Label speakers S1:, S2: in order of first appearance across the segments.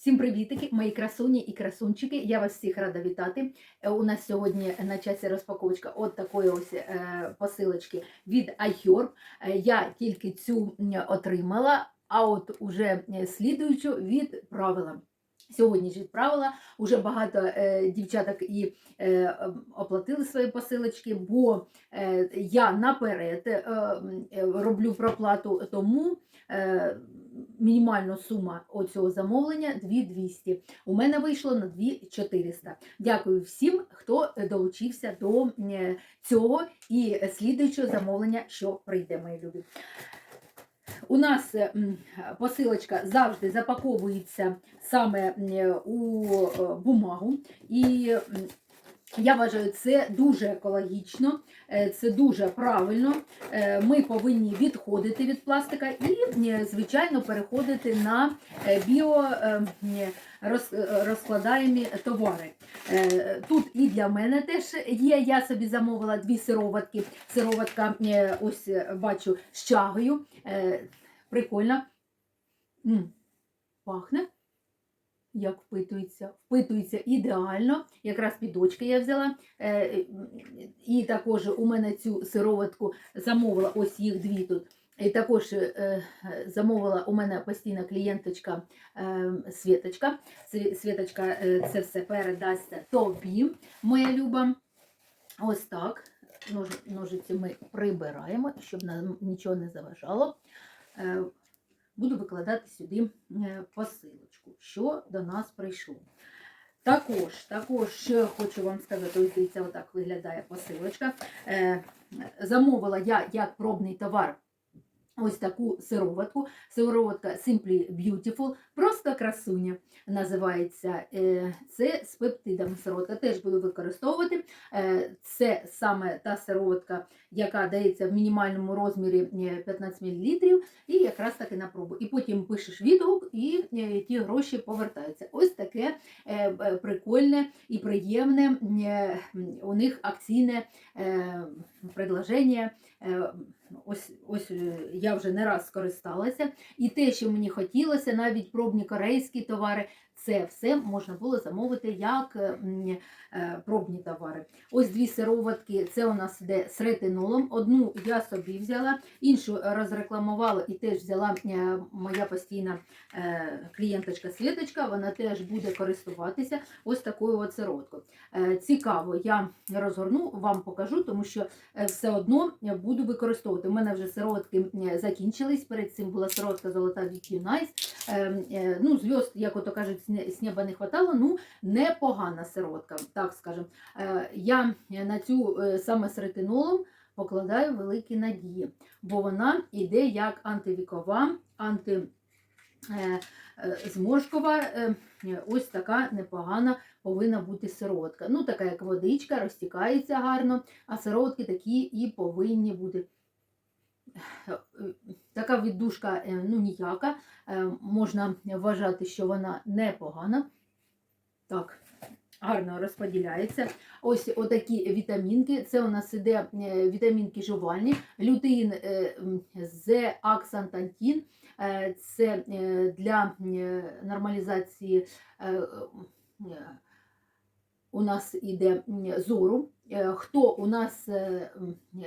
S1: Всім привітики, мої красуні і красунчики. Я вас всіх рада вітати. Е, У нас сьогодні на часі розпаковочка от такої ось е, посилочки від iHerb. Е, Я тільки цю отримала, а от уже слідуючу відправила. Сьогодні ж відправила. Уже багато е, дівчаток і е, оплатили свої посилочки, бо е, я наперед е, роблю проплату, тому е, мінімальна сума оцього замовлення 2200. У мене вийшло на 2400. Дякую всім, хто долучився до цього і слідуючого замовлення, що прийде, мої любі. У нас посилочка завжди запаковується саме у е, бумагу. І я вважаю, це дуже екологічно, е, це дуже правильно. Е, Ми повинні відходити від пластика і, е, звичайно, переходити на е, біо е, м, роз- е, розкладаємі товари. Тут і для мене теж є. Я собі замовила дві сироватки. Сироватка, ось бачу, з чагою. Прикольно. Пахне. Як впитується, впитується ідеально. Якраз під очки я взяла. Е, І також у мене цю сироватку замовила, ось їх дві тут. І також е, замовила у мене постійна клієнточка е, Світочка. Світочка е, це все передасть тобі, моя люба. Ось так. Ножиці ми прибираємо, щоб нам нічого не заважало. Е, Буду викладати сюди е, посилочку, що до нас прийшло. Також, також хочу вам сказати, ось дивіться, отак виглядає посилочка. Е, Замовила я як пробний товар ось таку сироватку. Сироватка Simply Beautiful, просто красуня називається. Е, Це з пептидами сироватка. Теж буду використовувати. Е, Це саме та сироватка, яка дається в мінімальному розмірі е, 15 мл, і якраз таки на пробу. І потім пишеш відгук, і е, ті гроші повертаються. Ось таке е, е, прикольне і приємне е, у них акційне е, предложення. Е, Ось, ось е, я вже не раз скористалася. І те, що мені хотілося, навіть пробні корейські товари, це все можна було замовити як е, е, пробні товари. Ось дві сироватки, це у нас йде з ретинолом. Одну я собі взяла, іншу розрекламувала і теж взяла е, моя постійна клієнточка Світочка, вона теж буде користуватися ось такою от сироваткою. Цікаво, я розгорну, вам покажу, тому що все одно буду використовувати. У мене вже сироватки закінчились. Перед цим була сироватка золота від Юнайс. Ну, зв'язк, як ото кажуть, не- неба не хватало. Ну, непогана сироватка, так скажемо. Е, Я на цю е, саме з ретинолом покладаю великі надії, бо вона йде як антивікова, анти. е, Зморшкова, ось така непогана повинна бути сироватка. Ну, така як водичка, розтікається гарно, а сироватки такі і повинні бути. Така віддушка е, ну, ніяка. Е, Можна вважати, що вона непогана. Так, гарно розподіляється. Ось отакі вітамінки. Це у нас іде е, вітамінки жувальні, лютеїн з аксантантін. Це для нормалізації у нас іде зору. Е, Хто у нас е,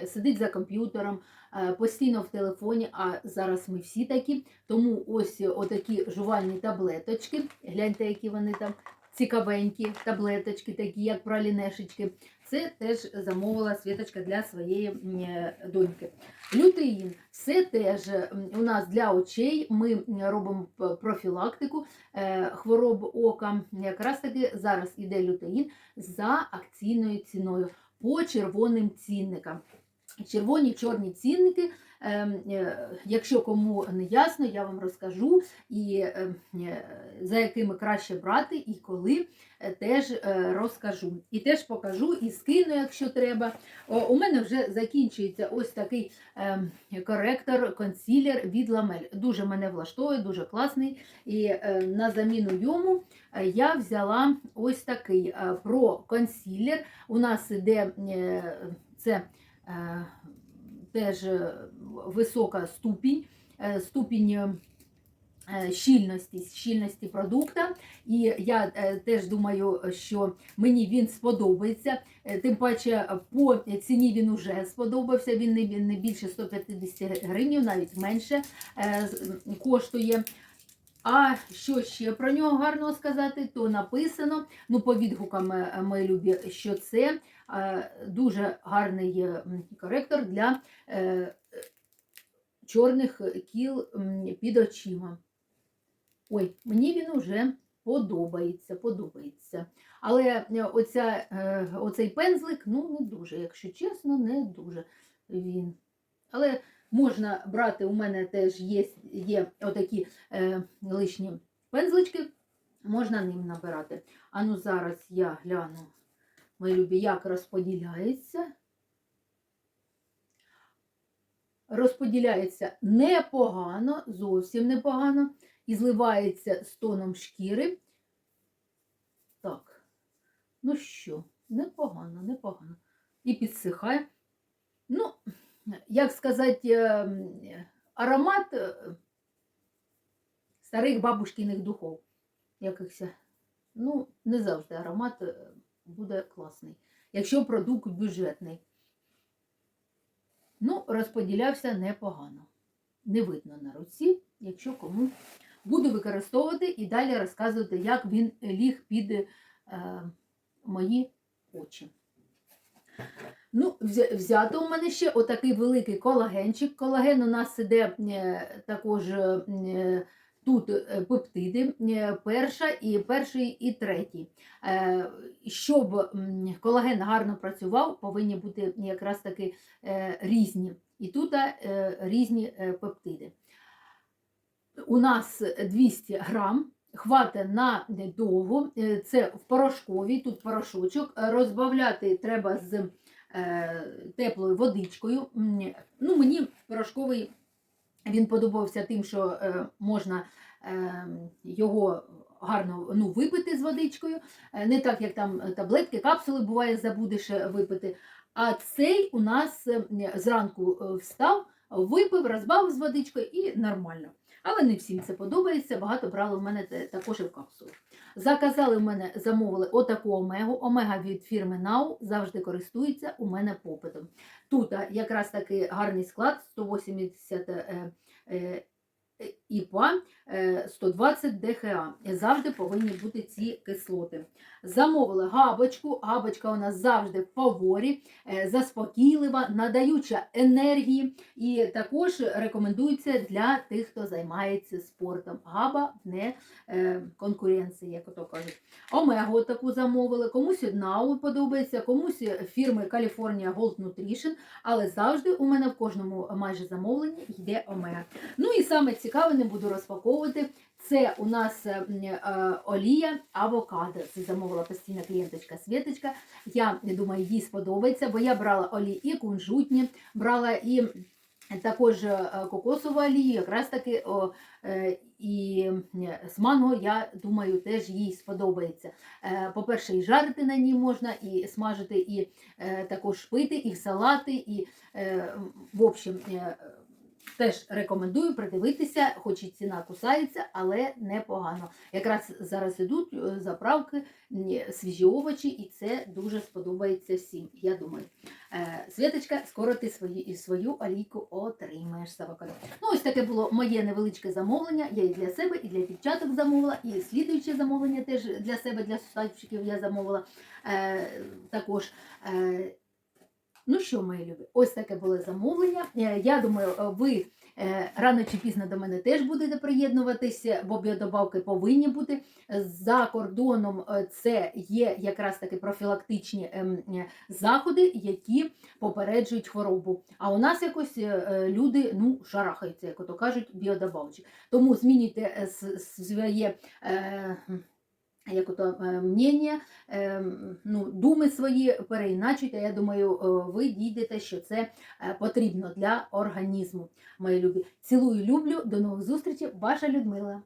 S1: сидить за комп'ютером, е, постійно в телефоні, а зараз ми всі такі. Тому ось отакі жувальні таблеточки. Гляньте, які вони там цікавенькі таблеточки, такі як пралінешечки. Це теж замовила Світочка для своєї е, доньки. Лютеїн це теж у нас для очей. Ми робимо профілактику е, хвороб ока. Якраз таки зараз іде лютеїн за акційною ціною по червоним цінникам. Червоні чорні цінники, ем, е, якщо кому не ясно, я вам розкажу, і ем, е, за якими краще брати, і коли е, теж розкажу. І теж покажу і скину, якщо треба. У мене вже закінчується ось такий ем, коректор, консілер від ламель. Дуже мене влаштовує, дуже класний. І на заміну йому я взяла ось такий про консілер. У нас іде це теж е, висока ступінь, е, ступінь е, е, щільності, щільності продукта. І я е, теж думаю, що мені він сподобається. Е, Тим паче по ціні він уже сподобався. Він не, більше 150 гривень, навіть менше е, коштує. А що ще про нього гарного сказати, то написано, ну, по відгукам е, мої любі, що це е, дуже гарний коректор для е, чорних кіл під очима. Ой, мені він уже подобається, подобається. Але е, оця, е, оцей пензлик, ну, не дуже, якщо чесно, не дуже він. Але можна брати, у мене теж є, є отакі е, лишні пензлички, можна ним набирати. А ну зараз я гляну, мої любі, як розподіляється. Розподіляється непогано, зовсім непогано, і зливається з тоном шкіри. Так, ну що, непогано, непогано. І підсихає. Ну, як сказати, е, аромат е, старих бабушкиних духов. Якихось. Ну, не завжди аромат е, буде класний, якщо продукт бюджетний. Ну, розподілявся непогано. Не видно на руці, якщо кому буду використовувати і далі розказувати, як він ліг під е, мої очі. Ну, взято у мене ще отакий великий колагенчик. Колаген у нас іде е, також е, тут е, пептиди, е, перша і перший і третій. Е, Щоб колаген гарно працював, повинні бути якраз таки різні. І тут різні пептиди. У нас 200 грам. Хватить на довго, це в порошковій, тут порошочок. Розбавляти треба з теплою водичкою. Ну, мені порошковий він подобався тим, що е, можна е, його гарно ну, випити з водичкою. Е, Не так, як там таблетки, капсули буває, забудеш випити. А цей у нас зранку встав, випив, розбавив з водичкою і нормально. Але не всім це подобається. Багато брали в мене також і в капсулу. Заказали в мене, замовили отаку омегу. Омега від фірми Нау завжди користується у мене попитом. Тут якраз такий гарний склад 180 е, е, ІПА, е, 120 ДХА. Завжди повинні бути ці кислоти. Замовили габочку. Габочка у нас завжди в фаворі, е, заспокійлива, надаюча енергії. І також рекомендується для тих, хто займається спортом. Габа не е, конкуренції, як ото кажуть. Омегу таку замовили, комусь Нау подобається, комусь фірми California Gold Nutrition, але завжди у мене в кожному майже замовленні йде омега. Ну і саме цікаве, не буду розпаковувати. Це у нас е, е, олія авокадо. Це замовила постійна клієнточка Світочка. Я думаю, їй сподобається, бо я брала олії і кунжутні, брала і також е, кокосову олію, якраз таки о, і з манго, я думаю, теж їй сподобається. По-перше, і жарити на ній можна, і смажити, і також пити, і в салати, і в общем. Теж рекомендую придивитися, хоч і ціна кусається, але непогано. Якраз зараз ідуть е, заправки, свіжі овочі, і це дуже сподобається всім. Я думаю. Е, Світочка, скоро ти свою, свою олійку отримаєш з. Ну, ось таке було моє невеличке замовлення. Я і для себе, і для дівчаток замовила, і слідуюче замовлення теж для себе, для суставчиків я замовила е, також. Е, Ну що, мої любі, ось таке було замовлення. Е, Я думаю, е, ви е, рано чи пізно до мене теж будете приєднуватися, бо біодобавки повинні бути. За кордоном це є якраз таки профілактичні ем, заходи, які попереджують хворобу. А у нас якось люди ну, шарахаються, як ото кажуть, біодобавчі. Тому змінюйте своє. Як ото е, мнення, е, ну, думи свої переіначуйте. Я думаю, е, ви дійдете, що це потрібно для організму, мої любі. Цілую, люблю. До нових зустрічей. Ваша Людмила.